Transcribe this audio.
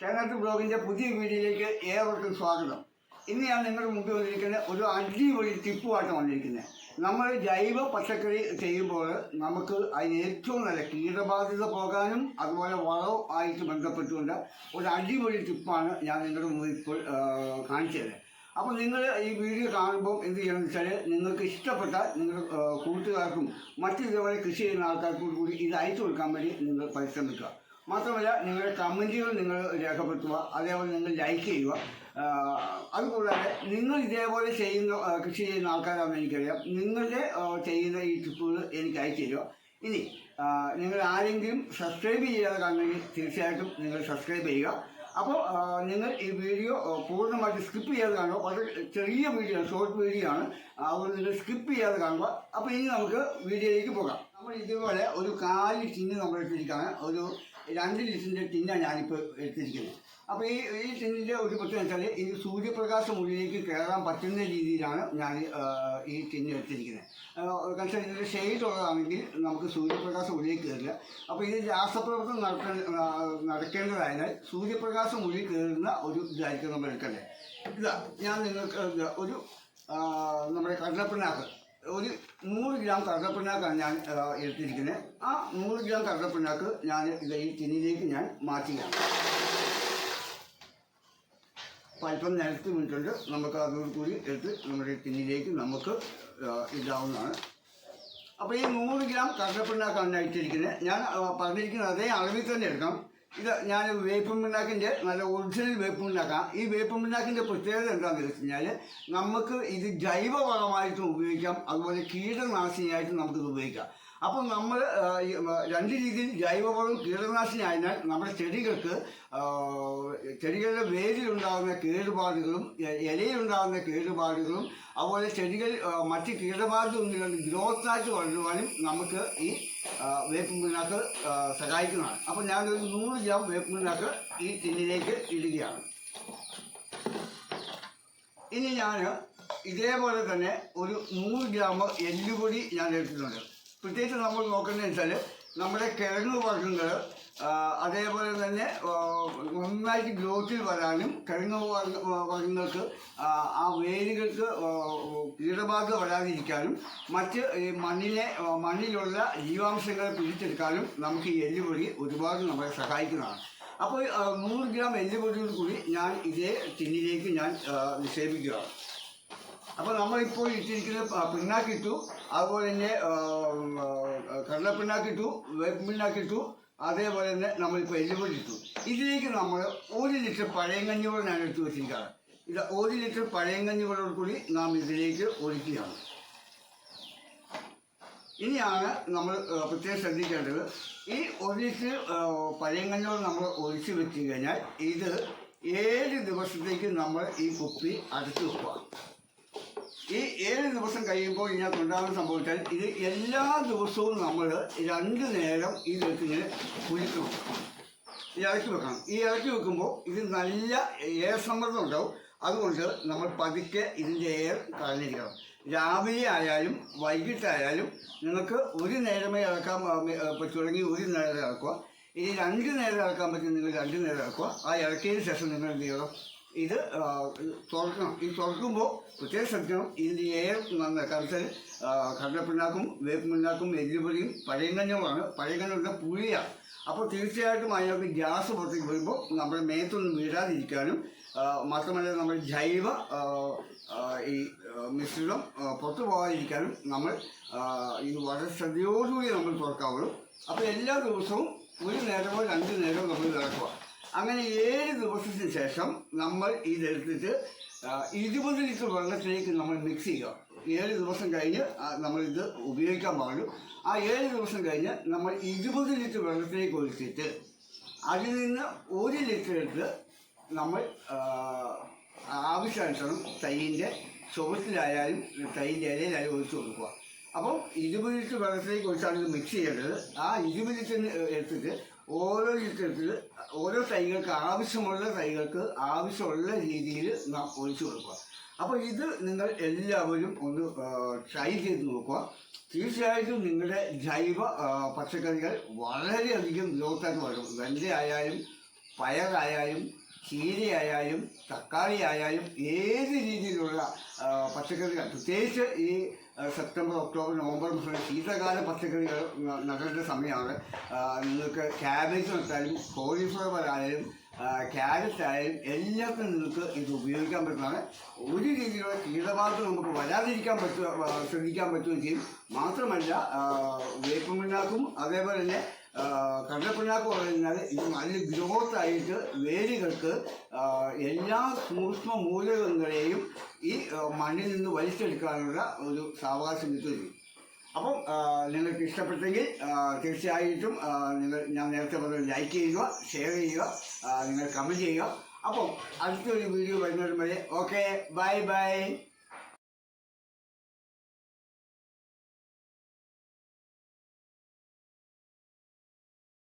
ചേനത്ത് ബ്ലോഗിന്റെ പുതിയ വീഡിയോയിലേക്ക് ഏവർക്കും സ്വാഗതം. ഇന്ന് ഞാൻ നിങ്ങളുടെ മുമ്പിൽ വന്നിരിക്കുന്ന ഒരു അടിപൊളി ടിപ്പുമായിട്ട് വന്നിരിക്കുന്നത്. നമ്മൾ ജൈവ പച്ചക്കറി ചെയ്യുമ്പോൾ നമുക്ക് അതിന് ഏറ്റവും നല്ല കീടബാധിത പോകാനും അതുപോലെ വളവും ആയിട്ട് ബന്ധപ്പെട്ടുകൊണ്ട് ഒരു അടിപൊളി ടിപ്പാണ് ഞാൻ നിങ്ങളുടെ മുമ്പിൽ ഇപ്പോൾ കാണിച്ചത് അപ്പോൾ നിങ്ങൾ ഈ വീഡിയോ കാണുമ്പോൾ എന്ത് ചെയ്യണമെന്ന് വെച്ചാൽ നിങ്ങൾക്ക് ഇഷ്ടപ്പെട്ട നിങ്ങളുടെ കൂട്ടുകാർക്കും മറ്റു ഇതേപോലെ കൃഷി ചെയ്യുന്ന ആൾക്കാർക്കും കൂടി ഇത് അയച്ചു കൊടുക്കാൻ വേണ്ടി നിങ്ങൾ പരിശ്രമിക്കുക. മാത്രമല്ല നിങ്ങളുടെ കമന്റുകൾ നിങ്ങൾ രേഖപ്പെടുത്തുക അതേപോലെ നിങ്ങൾ ലൈക്ക് ചെയ്യുക. അതുകൂടാതെ നിങ്ങൾ ഇതേപോലെ ചെയ്യുന്ന കൃഷി ചെയ്യുന്ന ആൾക്കാരാണെന്ന് എനിക്കറിയാം. നിങ്ങളുടെ ചെയ്യുന്ന ഈ ടിപ്പുകൾ എനിക്ക് അയച്ചു തരിക. ഇനി നിങ്ങൾ ആരെങ്കിലും സബ്സ്ക്രൈബ് ചെയ്യാതെ കാണുമെങ്കിൽ തീർച്ചയായിട്ടും നിങ്ങൾ സബ്സ്ക്രൈബ് ചെയ്യുക. അപ്പോൾ നിങ്ങൾ ഈ വീഡിയോ പൂർണമായിട്ട് സ്കിപ്പ് ചെയ്യാതെ കാണുക. വളരെ ചെറിയ വീഡിയോ ആണ് ഷോർട്ട് വീഡിയോ ആണ്. അതുകൊണ്ട് നിങ്ങൾ സ്കിപ്പ് ചെയ്യാതെ കാണുക. അപ്പോൾ ഇനി നമുക്ക് വീഡിയോയിലേക്ക് പോകാം. നമ്മൾ ഇതുപോലെ ഒരു കാലി ചിഹ്നം നമ്മൾ എടുത്തിരിക്കുകയാണ് ഒരു രണ്ട് ലിറ്ററിന്റെ ടിന്നാണ് ഞാനിപ്പോൾ എടുത്തിരിക്കുന്നത്. അപ്പോൾ ഈ ഈ ടിന്നിന്റെ ഒരു പ്രത്യേകത വെച്ചാൽ ഇത് സൂര്യപ്രകാശം ഉള്ളിലേക്ക് കയറാൻ പറ്റുന്ന രീതിയിലാണ് ഞാൻ ഈ ടിന്ന് എടുത്തിരിക്കുന്നത്. കാരണം ഇതിന്റെ ഷെയ്ഡ് ഉള്ളതാണെങ്കിൽ നമുക്ക് സൂര്യപ്രകാശം ഉള്ളിലേക്ക് കയറില്ല. അപ്പോൾ ഇത് രാസപ്രവർത്തനം നടക്കേണ്ട നടക്കേണ്ടതായാൽ സൂര്യപ്രകാശം ഉള്ളിൽ കയറുന്ന ഒരു ഇതായിരിക്കും നമ്മൾ എടുക്കേണ്ടത്. ഇതാ ഞാൻ നിങ്ങൾക്ക് ഒരു നമ്മുടെ കടലപ്പിണ്ണാക്ക് ഒരു നൂറ് ഗ്രാം കടലപ്പിണ്ണാക്കാണ് ഞാൻ എടുത്തിരിക്കുന്നത് ആ നൂറ് ഗ്രാം കടലപ്പിണ്ണാക്ക് ഞാൻ ഈ ടിന്നിലേക്ക് ഞാൻ മാറ്റുകയാണ് അല്പം നിലത്ത് വീണിട്ടുണ്ട് നമുക്ക് അതോട് കൂടി എടുത്ത് നമ്മുടെ ടിന്നിലേക്ക് നമുക്ക് ഇതാവുന്നതാണ്. അപ്പോൾ ഈ നൂറ് ഗ്രാം കടലപ്പിണ്ണാക്കാണ് ഞാൻ ഇട്ടിരിക്കുന്നത് ഞാൻ പറഞ്ഞിരിക്കുന്ന അതേ അളവിൽ തന്നെ എടുക്കണം ഇത് ഞാൻ വേപ്പും പിണ്ണാക്കിന്റെ നല്ല ഒറിജിനൽ വേപ്പും പിണ്ണാക്കാം ഈ വേപ്പും പിണ്ണാക്കിന്റെ പ്രത്യേകത എന്താണെന്ന് വെച്ച് കഴിഞ്ഞാൽ നമുക്ക് ഇത് ജൈവവളമായിട്ടും ഉപയോഗിക്കാം. അതുപോലെ കീടനാശിനിയായിട്ടും നമുക്കിത് ഉപയോഗിക്കാം. അപ്പം നമ്മൾ രണ്ട് രീതിയിൽ ജൈവവളവും കീടനാശിനി ആയതിനാൽ നമ്മുടെ ചെടികൾക്ക് ചെടികളുടെ വേരിലുണ്ടാകുന്ന കേടുപാടുകളും ഇലയിലുണ്ടാകുന്ന കേടുപാടുകളും അതുപോലെ ചെടികൾ മറ്റ് കീടബാധ ഒന്നും ഗ്രോത്തായിട്ട് വളരുവാനും നമുക്ക് ഈ വേപ്പിൻ പിണ്ണാക്ക് സഹായിക്കുന്നതാണ്. അപ്പോൾ ഞാനൊരു നൂറ് ഗ്രാം വേപ്പിൻ ഈ ടിന്നിലേക്ക് ഇടുകയാണ്. ഇനി ഞാൻ ഇതേപോലെ തന്നെ ഒരു നൂറ് ഗ്രാം എല്ലുപൊടി ഞാൻ എടുത്തിട്ടുണ്ട്. പ്രത്യേകിച്ച് നമ്മൾ നോക്കുന്നത് വെച്ചാൽ നമ്മുടെ കിഴങ്ങ് വർഗങ്ങൾ അതേപോലെ തന്നെ നന്നായിട്ട് ഗ്രോത്തിൽ വരാനും കിഴങ്ങ് വർഗങ്ങൾക്ക് ആ, വേരുകൾക്ക് കീടബാധ വരാതിരിക്കാനും മറ്റ് ഈ മണ്ണിലെ മണ്ണിലുള്ള ജീവാംശങ്ങളെ പിടിച്ചെടുക്കാനും നമുക്ക് ഈ എല്ലുപൊടി ഒരുപാട് നമ്മളെ സഹായിക്കുന്നതാണ്. അപ്പോൾ നൂറ് ഗ്രാം എല്ലുപൊടിയോട് കൂടി ഞാൻ ഇതേ ടിന്നിലേക്ക് ഞാൻ നിക്ഷേപിക്കുകയാണ്. അപ്പോൾ നമ്മളിപ്പോൾ ഇട്ടിരിക്കുന്ന പിണ്ണാക്കിട്ടു. അതുപോലെ തന്നെ ആ, ആ, കടല പിണ്ണാക്കിട്ടു വേപ്പ് പിണ്ണാക്കിട്ടു അതേപോലെ തന്നെ നമ്മളിപ്പോൾ എല്ലുപൊടി ഇട്ടു ഇതിലേക്ക് നമ്മൾ ഒരു ലിറ്റർ പഴയങ്കഞ്ഞി വെള്ളം ഞാൻ എടുത്തു വെച്ചിരിക്കുകയാണ് ഇത് ഒരു ലിറ്റർ പഴയങ്കഞ്ഞി വെള്ളം കൂടി നാം ഇതിലേക്ക് ഒഴിക്കുകയാണ്. ഇനിയാണ് നമ്മൾ പ്രത്യേകം ശ്രദ്ധിക്കേണ്ടത്. ഈ ഒരു ലിറ്റർ പഴയങ്കഞ്ഞോട് നമ്മൾ ഒഴിച്ച് വെച്ച് കഴിഞ്ഞാൽ ഇത് ഏഴ് ദിവസത്തേക്ക് നമ്മൾ ഈ കുപ്പി അടച്ചു വെക്കുക. ഈ ഏഴ് ദിവസം കഴിയുമ്പോൾ ഇതിനകത്ത് ഉണ്ടാകുന്ന സംഭവിച്ചാൽ ഇത് എല്ലാ ദിവസവും നമ്മൾ രണ്ട് നേരം ഈ ഇങ്ങനെ കുഴിച്ചു വെക്കണം ഈ ഇറക്കി വെക്കണം. ഈ ഇറക്കി വെക്കുമ്പോൾ ഇത് നല്ല എയർ സമ്മർദ്ദം ഉണ്ടാവും. അതുകൊണ്ട് നമ്മൾ പതുക്കെ ഇതിന്റെ എയർ കളഞ്ഞിരിക്കണം. രാവിലെ ആയാലും വൈകിട്ടായാലും നിങ്ങൾക്ക് ഒരു നേരമേ ഇറക്കാൻ തുടങ്ങി ഒരു നേരം ഇറക്കുക ഇനി രണ്ട് നേരം ഇറക്കാൻ പറ്റും. നിങ്ങൾ രണ്ട് നേരം ഇറക്കുക ആ ഇറക്കിയതിന് ശേഷം നിങ്ങൾ എന്ത് ചെയ്യണം? ഇത് തുറക്കണം. ഇത് തുറക്കുമ്പോൾ പ്രത്യേകം ശ്രദ്ധിക്കണം. ഇതിന്റെ എയർ നന്നായി കറുത്തൽ കടലപ്പിണ്ണാക്കും വേപ്പ് പിണ്ണാക്കും എല്ലുപൊടിയും പഴയങ്കഞ്ഞമാണ്. പഴയങ്കഞ്ഞുള്ള പുളിയാണ് അപ്പോൾ തീർച്ചയായിട്ടും അതിനകത്ത് ഗ്യാസ് പുറത്തേക്ക് വരുമ്പോൾ നമ്മുടെ മേത്തൊന്നും വീഴാതിരിക്കാനും മാത്രമല്ല നമ്മൾ ജൈവ ഈ മിശ്രിതം പുറത്തു പോകാതിരിക്കാനും നമ്മൾ ഇത് വളരെ ശ്രദ്ധയോടുകൂടി നമ്മൾ തുറക്കാവുള്ളൂ. അപ്പോൾ എല്ലാ ദിവസവും ഒരു നേരമോ രണ്ട് നേരമോ നമ്മൾ നടക്കുക. അങ്ങനെ ഏഴ് ദിവസത്തിന് ശേഷം നമ്മൾ ഇതെടുത്തിട്ട് ഇരുപത് ലിറ്റർ വെള്ളത്തിലേക്ക് നമ്മൾ മിക്സ് ചെയ്യുക. ഏഴ് ദിവസം കഴിഞ്ഞ് നമ്മളിത് ഉപയോഗിക്കാൻ പാടുള്ളൂ. ആ ഏഴ് ദിവസം കഴിഞ്ഞ് നമ്മൾ ഇരുപത് ലിറ്റർ വെള്ളത്തിലേക്ക് ഒഴിച്ചിട്ട് അതിൽ നിന്ന് ഒരു ലിറ്റർ എടുത്ത് നമ്മൾ ആവശ്യാനുസരണം തൈയിന്റെ ചുവട്ടിലായാലും തൈന്റെ ഇലയിലായാലും ഒഴിച്ചു കൊടുക്കുക. അപ്പം ഇരുപത് ലിറ്റർ വെള്ളത്തിലേക്ക് ഒഴിച്ചാണ് ഇത് മിക്സ് ചെയ്യേണ്ടത്. ആ ഇരുപത് ലിറ്റർ എടുത്തിട്ട് ഓരോ ലിറ്റർ ഓരോ തൈകൾക്ക് ആവശ്യമുള്ള തൈകൾക്ക് ആവശ്യമുള്ള രീതിയിൽ നാം ഒഴിച്ചു കൊടുക്കുക. അപ്പോൾ ഇത് നിങ്ങൾ എല്ലാവരും ഒന്ന് ട്രൈ ചെയ്ത് നോക്കുക. തീർച്ചയായിട്ടും നിങ്ങളുടെ ജൈവ പച്ചക്കറികൾ വളരെയധികം ഗ്രോത്തായിട്ട് വരും. വെണ്ടയായാലും പയറായാലും ചീരയായാലും തക്കാളി ആയാലും ഏത് രീതിയിലുള്ള പച്ചക്കറികൾ പ്രത്യേകിച്ച് ഈ സെപ്റ്റംബർ ഒക്ടോബർ നവംബർ മാസം ശീതകാല പച്ചക്കറികൾ നടേണ്ട സമയമാണ്. നിങ്ങൾക്ക് ക്യാബേജ് നട്ടാലും കോളിഫ്ലവർ ആയാലും ക്യാരറ്റ് ആയാലും എല്ലാത്തിനും നിങ്ങൾക്ക് ഇത് ഉപയോഗിക്കാൻ പറ്റുന്നതാണ്. ഒരു രീതിയിലുള്ള കീടബാധ നമുക്ക് വരാതിരിക്കാൻ പറ്റുക ശ്രദ്ധിക്കാൻ പറ്റുകയും ചെയ്യും. മാത്രമല്ല ആ, പിണ്ണാക്കും അതേപോലെ തന്നെ കടലപ്പിണ്ണാക്ക് പറഞ്ഞാൽ ഇത് നല്ല ഗ്രോത്ത് ആയിട്ട് വേരുകൾക്ക് എല്ലാ സൂക്ഷ്മ മൂലകങ്ങളെയും ഈ മണ്ണിൽ നിന്ന് വലിച്ചെടുക്കാനുള്ള ഒരു സാവകാശം കിട്ടുകയും ചെയ്യും. അപ്പം നിങ്ങൾക്ക് ഇഷ്ടപ്പെട്ടെങ്കിൽ തീർച്ചയായിട്ടും നിങ്ങൾ ഞാൻ നേരത്തെ പറഞ്ഞ ലൈക്ക് ചെയ്യുക ഷെയർ ചെയ്യുക നിങ്ങൾ കമന്റ് ചെയ്യുക. അപ്പം അടുത്തൊരു വീഡിയോ വരുന്നവരും വരെ ഓക്കെ ബൈ ബൈ